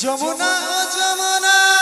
যমুনা যমুনা।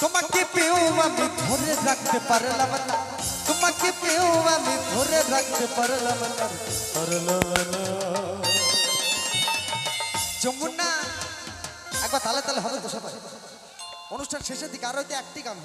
তোমাকে পেও আমি ধরে রাখতে পারলাম না। তোমাকে পেও আমি ধরে রাখতে পারলাম না। যমুনা, একবার তালে তালে হবে তো সবাই। অনুষ্ঠান শেষের দিকে আরও একটি গান।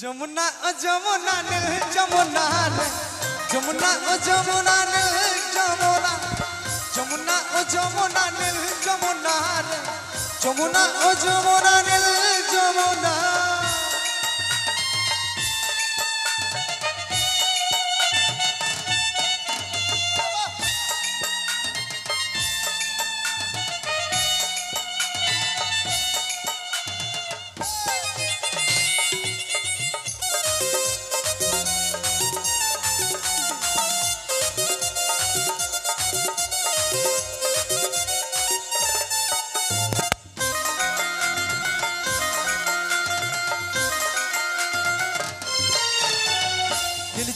যমুনা ও যমুনা যমুনা যমুনা ও যমুনা যমুনা। যমুনা ও যমুনা যমুনা যমুনা ও যমুনা নীল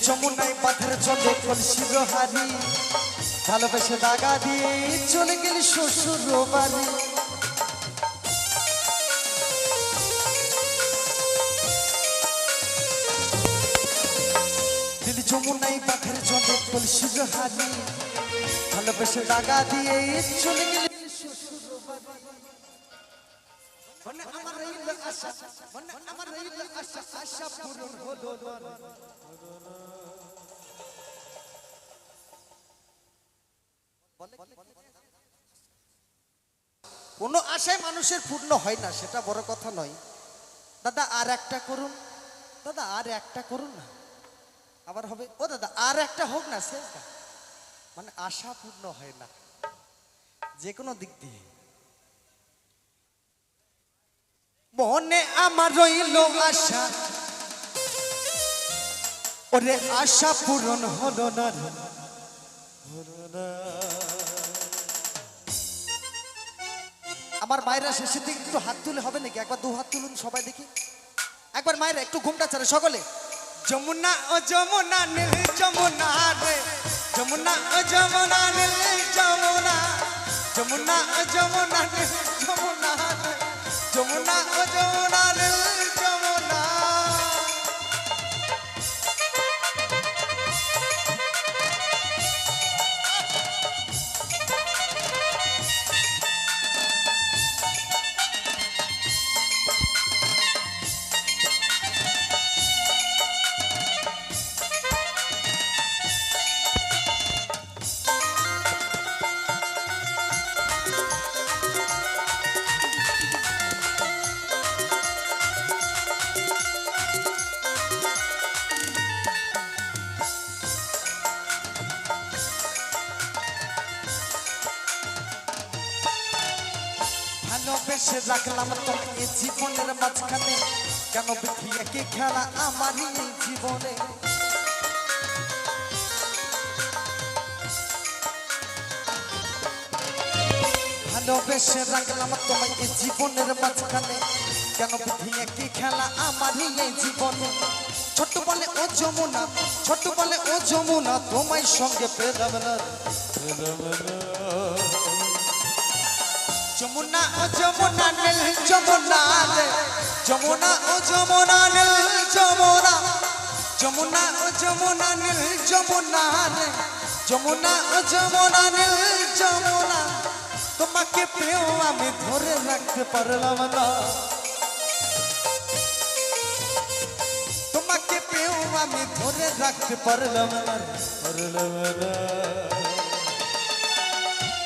যমুনায় পাথর চলে কলসির হারি ভালোবেসে দাগা দিয়ে চলে গেলি শ্বশুর বাড়ি। নীল যমুনায় পাথর চলে কলসির হারি ভালোবেসে দাগা দিয়ে চলে গেলি মনে আমার রইল আশা আমার রইল আশা আশা পূরণ হলো কোনো আশায় মানুষের পূর্ণ হয় না, সেটা বড় কথা নয়। দাদা, আর একটা করুন। দাদা, আর একটা করুন না। আবার হবে, ও দাদা, আর একটা হোক না না। মানে আশা পূর্ণ হয় না। যে কোনো দিক দিয়ে। মনে আমার রইল আশা। ওরে, আশা পূরণ হলো না। হলো না। আমার মায়েরা শেষের দিকে একটু হাত তুলে হবে নাকি? একবার দু হাত তুলুন সবাই দেখি। একবার মায়েরা একটু ঘুমটা চলে সকলে। যমুনা ও যমুনা নীল, যমুনা রে। যমুনা ও যমুনা নীল, যমুনা। যমুনা ও যমুনা নীল, যমুনা রে। যমুনা ও যমুনা নীল। ভালোবেসে রাখলাম তোমাকে জীবনের মাঝখানে কেন বিধিয়ে কি খেলা আমারই এই জীবনে? ভালোবেসে রাখলাম তোমাকে জীবনের মাঝখানে কেন বিধিয়ে কি খেলা আমারই এই জীবনে? ছোট বলে ও যমুনা ছোট বলে ও যমুনা, তোমায় সঙ্গে পেলাম না। যমুনা ও যমুনা নীল, যমুনা যমুনা ও যমুনা নীল, যমুনা। যমুনা ও যমুনা নীল, যমুনা যমুনা ও যমুনা নীল, যমুনা। তোমাকে পেও আমি ধরে রাখতে পারলাম না। তোমাকে পেও আমি ধরে রাখতে পারলাম না পারলাম না।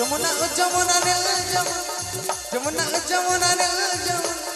যমুনা যমুনা ও যমুনা। যমুনা নীল যমুনা।